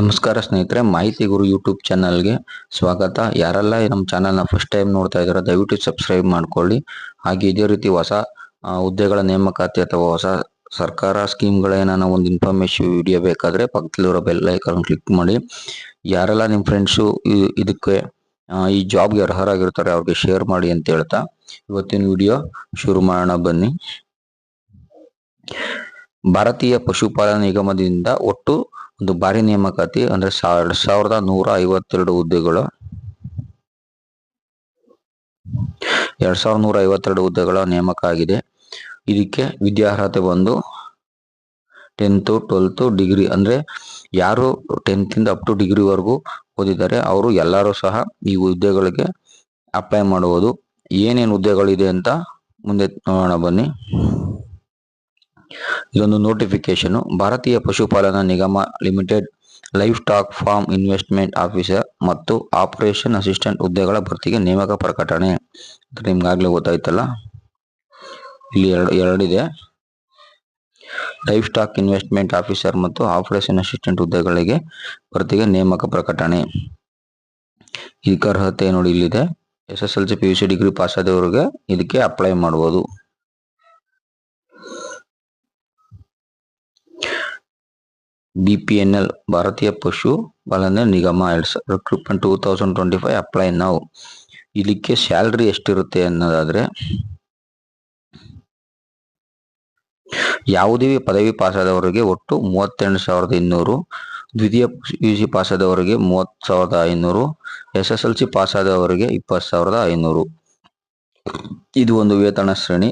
ನಮಸ್ಕಾರ ಸ್ನೇಹಿತರೆ, ಮಾಹಿತಿ ಗುರು ಯೂಟ್ಯೂಬ್ ಚಾನಲ್ಗೆ ಸ್ವಾಗತ. ಯಾರೆಲ್ಲ ನಮ್ಮ ಚಾನಲ್ನ ಫಸ್ಟ್ ಟೈಮ್ ನೋಡ್ತಾ ಇದ್ದಾರೆ, ದಯವಿಟ್ಟು ಸಬ್ಸ್ಕ್ರೈಬ್ ಮಾಡ್ಕೊಳ್ಳಿ. ಹಾಗೆ ಇದೇ ರೀತಿ ಹೊಸ ಹುದ್ದೆಗಳ ನೇಮಕಾತಿ ಅಥವಾ ಹೊಸ ಸರ್ಕಾರ ಸ್ಕೀಮ್ಗಳ ಏನಾನ ಒಂದು ಇನ್ಫಾರ್ಮೇಶನ್ ವಿಡಿಯೋ ಬೇಕಾದರೆ ಪಕ್ಕದಲ್ಲಿರೋ ಬೆಲ್ ಐಕಾನ್ ಕ್ಲಿಕ್ ಮಾಡಿ. ಯಾರೆಲ್ಲ ನಿಮ್ಮ ಫ್ರೆಂಡ್ಸು ಇದಕ್ಕೆ ಈ ಜಾಬ್ಗೆ ಅರ್ಹರಾಗಿರ್ತಾರೆ ಅವ್ರಿಗೆ ಶೇರ್ ಮಾಡಿ ಅಂತ ಹೇಳ್ತಾ ಇವತ್ತಿನ ವಿಡಿಯೋ ಶುರು ಮಾಡೋಣ, ಬನ್ನಿ. ಭಾರತೀಯ ಪಶುಪಾಲನಾ ನಿಗಮದಿಂದ ಒಟ್ಟು ಒಂದು ಭಾರಿ ನೇಮಕಾತಿ ಅಂದ್ರೆ ಸಾವಿರದ ನೂರ ಐವತ್ತೆರಡು ಹುದ್ದೆಗಳು. ಎರಡ್ ಸಾವಿರದ ನೂರ ಐವತ್ತೆರಡು ಹುದ್ದೆಗಳ ನೇಮಕ ಆಗಿದೆ. ಇದಕ್ಕೆ ವಿದ್ಯಾರ್ಹತೆ ಬಂದು ಟೆಂತ್ ಟ್ವೆಲ್ತ್ ಡಿಗ್ರಿ ಅಂದ್ರೆ ಯಾರು ಟೆಂತ್ ಇಂದ ಅಪ್ ಟು ಡಿಗ್ರಿವರೆಗೂ ಓದಿದ್ದಾರೆ, ಅವರು ಎಲ್ಲರೂ ಸಹ ಈ ಹುದ್ದೆಗಳಿಗೆ ಅಪ್ಲೈ ಮಾಡುವುದು. ಏನೇನು ಹುದ್ದೆಗಳಿದೆ ಅಂತ ಮುಂದೆ ನೋಡೋಣ ಬನ್ನಿ. ಇದೊಂದು ನೋಟಿಫಿಕೇಶನ್ ಭಾರತೀಯ ಪಶುಪಾಲನಾ ನಿಗಮ limited livestock farm investment officer ಮತ್ತು ಆಪರೇಷನ್ ಅಸಿಸ್ಟೆಂಟ್ ಹುದ್ದೆಗಳ ಭರ್ತಿಗೆ ನೇಮಕ ಪ್ರಕಟಣೆ. ನಿಮ್ಗೆ ಆಗಲೇ ಗೊತ್ತಾಯ್ತಲ್ಲ? ಇಲ್ಲಿ ಎರಡು, ಎರಡಿದೆ. ಲೈಫ್ ಸ್ಟಾಕ್ ಇನ್ವೆಸ್ಟ್ಮೆಂಟ್ ಆಫೀಸರ್ ಮತ್ತು ಆಪರೇಷನ್ ಅಸಿಸ್ಟೆಂಟ್ ಹುದ್ದೆಗಳಿಗೆ ಭರ್ತಿಗೆ ನೇಮಕ ಪ್ರಕಟಣೆ. ಇದಕ್ಕೆ ಅರ್ಹತೆ ನೋಡಿ ಇಲ್ಲಿದೆ. S S L C P U C degree pass ಆದವರಿಗೆ ಇದಕ್ಕೆ ಅಪ್ಲೈ ಮಾಡ್ಬೋದು. ಬಿಪಿಎನ್ಎಲ್ ಭಾರತೀಯ ಪಶು ಪಾಲನೆ ನಿಗಮ ಎರಡ್ recruitment two thousand twenty five apply ನಾವು ಇದಕ್ಕೆ ಸ್ಯಾಲ್ರಿ ಎಷ್ಟಿರುತ್ತೆ ಅನ್ನೋದಾದ್ರೆ, ಯಾವುದೇ ಪದವಿ ಪಾಸಾದವರಿಗೆ ಒಟ್ಟು ಮೂವತ್ತೆಂಟು ಸಾವಿರದ ಇನ್ನೂರು, ದ್ವಿತೀಯ ಯು ಸಿ ಪಾಸಾದವರಿಗೆ ಮೂವತ್ತು ಮೂವತ್ ಸಾವಿರದ ಐನೂರು ಎಸ್ ಎಸ್ ಎಲ್ ಸಿ ಪಾಸಾದವರಿಗೆ ಇಪ್ಪತ್ತು ಸಾವಿರದ ಐನೂರು. ಇದು ಒಂದು ವೇತನ ಶ್ರೇಣಿ.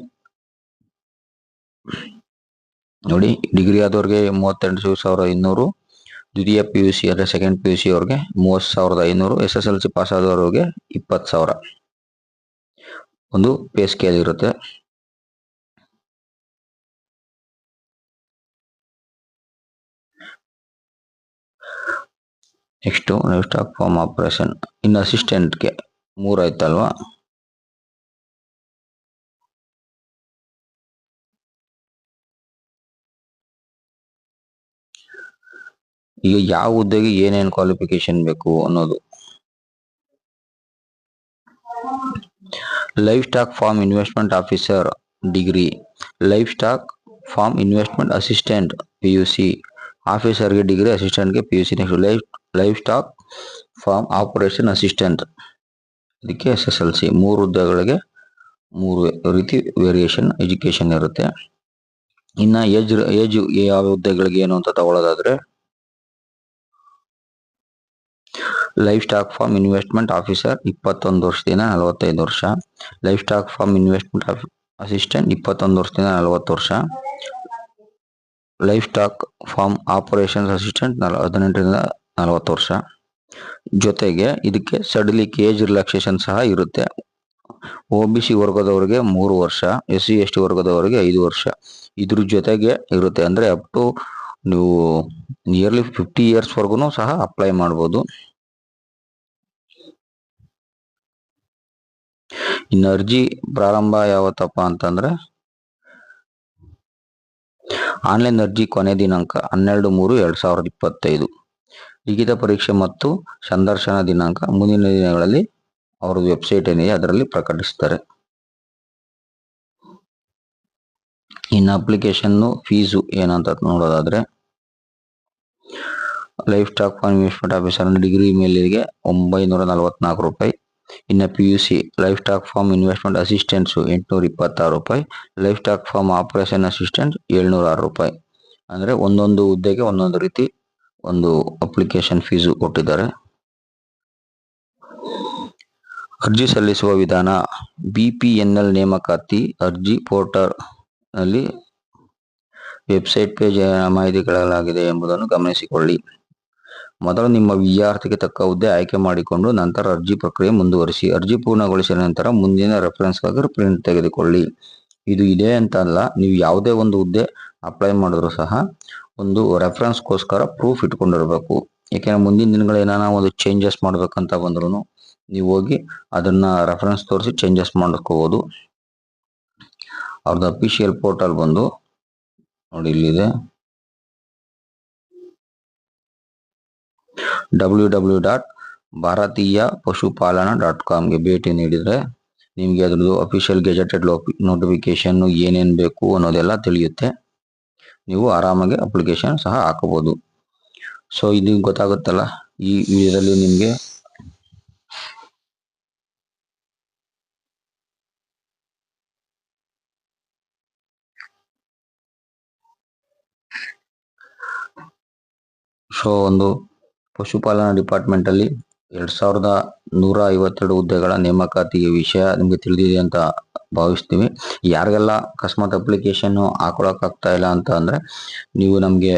ನೋಡಿ ಡಿಗ್ರಿ ಆದವ್ರಿಗೆ ಮೂವತ್ತೆಂಟು ಸಾವಿರ ಇನ್ನೂರು ದ್ವಿತೀಯ ಪಿ ಯು ಸಿ ಅಂದರೆ ಸೆಕೆಂಡ್ ಪಿ ಯು ಸಿ ಅವ್ರಿಗೆ ಮೂವತ್ತು ಸಾವಿರದ ಐನೂರು S S L C pass ಆದವ್ರಿಗೆ ಇಪ್ಪತ್ತು ಸಾವಿರ. ಒಂದು ಪೇ ಸ್ಕೇಲ್ ಇರುತ್ತೆ. Next next stock farm operation ಇನ್ನು ಅಸಿಸ್ಟೆಂಟ್ಗೆ ಮೂರು ಆಯ್ತಲ್ವಾ ಈಗ ಯಾವ ಹುದ್ದೆಗೆ ಏನೇನು ಕ್ವಾಲಿಫಿಕೇಶನ್ ಬೇಕು ಅನ್ನೋದು. Livestock farm investment officer degree livestock farm investment assistant P U C ಆಫೀಸರ್ಗೆ degree ಅಸಿಸ್ಟೆಂಟ್ಗೆ P U C next life livestock farm operation assistant ಇದಕ್ಕೆ ಎಸ್ ಎಸ್ ಎಲ್ ಸಿ ಮೂರು ಹುದ್ದೆಗಳಿಗೆ ಮೂರು ರೀತಿ ವೇರಿಯೇಷನ್ ಎಜುಕೇಶನ್ ಇರುತ್ತೆ. ಇನ್ನ ಏಜ್ ಏಜ್ ಯಾವ ಹುದ್ದೆಗಳಿಗೆ ಏನು ಅಂತ ತಗೊಳ್ಳೋದಾದ್ರೆ life stock farm investment officer ಇಪ್ಪತ್ತೊಂದು ವರ್ಷದಿಂದ ನಲವತ್ತೈದು ವರ್ಷ. Life stock farm investment assistant ಇಪ್ಪತ್ತೊಂದು ವರ್ಷದಿಂದ ನಲವತ್ತು ವರ್ಷ. Life stock farm operations assistant ನಲ, ಹದಿನೆಂಟರಿಂದ ನಲವತ್ತು ವರ್ಷ. ಜೊತೆಗೆ ಇದಕ್ಕೆ ಸಡಲಿ ಕೇಜ್ ರಿಲ್ಯಾಕ್ಸೇಷನ್ ಸಹ ಇರುತ್ತೆ. ಒ ಬಿ ಸಿ ವರ್ಗದವರಿಗೆ ಮೂರು ವರ್ಷ ಎಸ್ ಸಿ ಎಸ್ ಟಿ ವರ್ಗದವರಿಗೆ ಐದು ವರ್ಷ. ಇದ್ರ ಜೊತೆಗೆ ಇರುತ್ತೆ ಅಂದ್ರೆ ಅಪ್ ಟು ನೀವು ನಿಯರ್ಲಿ ಫಿಫ್ಟಿ ಇಯರ್ಸ್ ವರ್ಗುನು ಸಹ ಅಪ್ಲೈ ಮಾಡ್ಬೋದು. ಇನ್ನು ಅರ್ಜಿ ಪ್ರಾರಂಭ ಯಾವತ್ತಪ್ಪ ಅಂತಂದ್ರೆ ಆನ್ಲೈನ್ ಅರ್ಜಿ ಕೊನೆ ದಿನಾಂಕ ಹನ್ನೆರಡು ಮೂರು ಎರಡ್ ಸಾವಿರದ ಇಪ್ಪತ್ತೈದು. ಲಿಖಿತ ಪರೀಕ್ಷೆ ಮತ್ತು ಸಂದರ್ಶನ ದಿನಾಂಕ ಮುಂದಿನ ದಿನಗಳಲ್ಲಿ ಅವರ ವೆಬ್ಸೈಟ್ ಏನಿದೆ ಅದರಲ್ಲಿ ಪ್ರಕಟಿಸ್ತಾರೆ. ಇನ್ನು ಅಪ್ಲಿಕೇಶನ್ ಫೀಸು ಏನಂತ ನೋಡೋದಾದ್ರೆ livestock for investment officer degree ಮೇಲಿಗೆ ಒಂಬೈನೂರ ನಲವತ್ನಾಲ್ಕು ರೂಪಾಯಿ. ಇನ್ನು P U C livestock farm investment assistance ಎಂಟುನೂರ ಇಪ್ಪತ್ತಾರು ರೂಪಾಯಿ, life stock farm operation assistant ಏಳ್ನೂರ ಆರು ರೂಪಾಯಿ. ಅಂದರೆ ಒಂದೊಂದು ಹುದ್ದೆಗೆ ಒಂದೊಂದು ರೀತಿ ಒಂದು ಅಪ್ಲಿಕೇಶನ್ ಫೀಸು ಕೊಟ್ಟಿದ್ದಾರೆ. ಅರ್ಜಿ ಸಲ್ಲಿಸುವ ವಿಧಾನ, ಬಿ ಪಿ ಎನ್ ಎಲ್ ನೇಮಕಾತಿ ಅರ್ಜಿ ಪೋರ್ಟಲ್ನಲ್ಲಿ ವೆಬ್ಸೈಟ್ ಪೇಜ್ ಮಾಹಿತಿಗಳಾಗಿದೆ ಎಂಬುದನ್ನು ಗಮನಿಸಿಕೊಳ್ಳಿ. ಮೊದಲು ನಿಮ್ಮ ವಿದ್ಯಾರ್ಥಿಗೆ ತಕ್ಕ ಹುದ್ದೆ ಆಯ್ಕೆ ಮಾಡಿಕೊಂಡು ನಂತರ ಅರ್ಜಿ ಪ್ರಕ್ರಿಯೆ ಮುಂದುವರಿಸಿ. ಅರ್ಜಿ ಪೂರ್ಣಗೊಳಿಸಿದ ನಂತರ ಮುಂದಿನ ರೆಫರೆನ್ಸ್ಗಾಗಿ ಪ್ರಿಂಟ್ ತೆಗೆದುಕೊಳ್ಳಿ. ಇದು ಇದೆ ಅಂತ ಅಲ್ಲ ನೀವು ಯಾವುದೇ ಒಂದು ಹುದ್ದೆ ಅಪ್ಲೈ ಮಾಡಿದ್ರು ಸಹ ಒಂದು ರೆಫರೆನ್ಸ್ಗೋಸ್ಕರ ಪ್ರೂಫ್ ಇಟ್ಕೊಂಡಿರಬೇಕು. ಯಾಕೆಂದ್ರೆ ಮುಂದಿನ ದಿನಗಳು ಏನಾನ ಒಂದು ಚೇಂಜಸ್ ಮಾಡ್ಬೇಕಂತ ಬಂದ್ರೂ ನೀವು ಹೋಗಿ ಅದನ್ನ ರೆಫರೆನ್ಸ್ ತೋರಿಸಿ ಚೇಂಜಸ್ ಮಾಡ್ಕೋಬೋದು. ಅವ್ರದ್ದು ಅಫಿಷಿಯಲ್ ಪೋರ್ಟಲ್ ಬಂದು ನೋಡಿ ಇಲ್ಲಿದೆ. ಡಬ್ಲ್ಯೂ ಡಬ್ಲ್ಯೂ ಡಾಟ್ ಭಾರತೀಯ ಪಶುಪಾಲನಾ ಡಾಟ್ ಕಾಮ್ಗೆ ಭೇಟಿ ನೀಡಿದರೆ ನಿಮಗೆ ಅದರದ್ದು ಅಫಿಷಿಯಲ್ ಗೆಜೆಟೆಡ್ ನೋಟಿಫಿಕೇಶನ್ ಏನೇನು ಬೇಕು ಅನ್ನೋದೆಲ್ಲ ತಿಳಿಯುತ್ತೆ. ನೀವು ಆರಾಮಾಗಿ ಅಪ್ಲಿಕೇಶನ್ ಸಹ ಹಾಕಬಹುದು ಸೊ ಇದು ಗೊತ್ತಾಗುತ್ತಲ್ಲ, ಈ ವಿಡಿಯೋದಲ್ಲಿ ನಿಮಗೆ ಸೊ ಒಂದು ಪಶುಪಾಲನಾ ಡಿಪಾರ್ಟ್ಮೆಂಟ್ ಅಲ್ಲಿ ಎರಡ್ ಸಾವಿರದ ನೂರ ಐವತ್ತೆರಡು ಹುದ್ದೆಗಳ ನೇಮಕಾತಿಯ ವಿಷಯ ನಿಮಗೆ ತಿಳಿದಿದೆ ಅಂತ ಭಾವಿಸ್ತೀವಿ. ಯಾರಿಗೆಲ್ಲ ಅಕಸ್ಮಾತ್ ಅಪ್ಲಿಕೇಶನ್ ಹಾಕೊಳಕ್ ಇಲ್ಲ ಅಂತ ಅಂದ್ರೆ ನೀವು ನಮಗೆ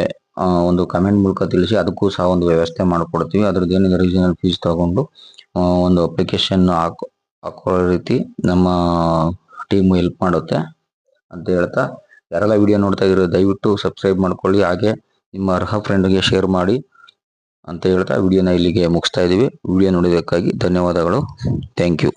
ಒಂದು ಕಮೆಂಟ್ ಮೂಲಕ ತಿಳಿಸಿ ಅದಕ್ಕೂ ಸಹ ಒಂದು ವ್ಯವಸ್ಥೆ ಮಾಡಿಕೊಡ್ತೀವಿ. ಅದ್ರದ್ದು ಏನಿದೆ ರೀಜನಲ್ ಫೀಸ್ ತಗೊಂಡು ಒಂದು ಅಪ್ಲಿಕೇಶನ್ ಹಾಕೋ ರೀತಿ ನಮ್ಮ ಟೀಮ್ ಹೆಲ್ಪ್ ಮಾಡುತ್ತೆ ಅಂತ ಹೇಳ್ತಾ. ಯಾರೆಲ್ಲ ವಿಡಿಯೋ ನೋಡ್ತಾ ಇರೋ ದಯವಿಟ್ಟು ಸಬ್ಸ್ಕ್ರೈಬ್ ಮಾಡ್ಕೊಳ್ಳಿ. ಹಾಗೆ ನಿಮ್ಮ ಅರ್ಹ ಫ್ರೆಂಡ್ಗೆ ಶೇರ್ ಮಾಡಿ. ಅಂತ ಹೇಳ್ತಾ ವಿಡಿಯೋನ ಇಲ್ಲಿಗೆ ಮುಗಿಸ್ತಾ ಇದ್ದೀವಿ. ವಿಡಿಯೋ ನೋಡಿದ್ದಕ್ಕಾಗಿ ಧನ್ಯವಾದಗಳು. Thank you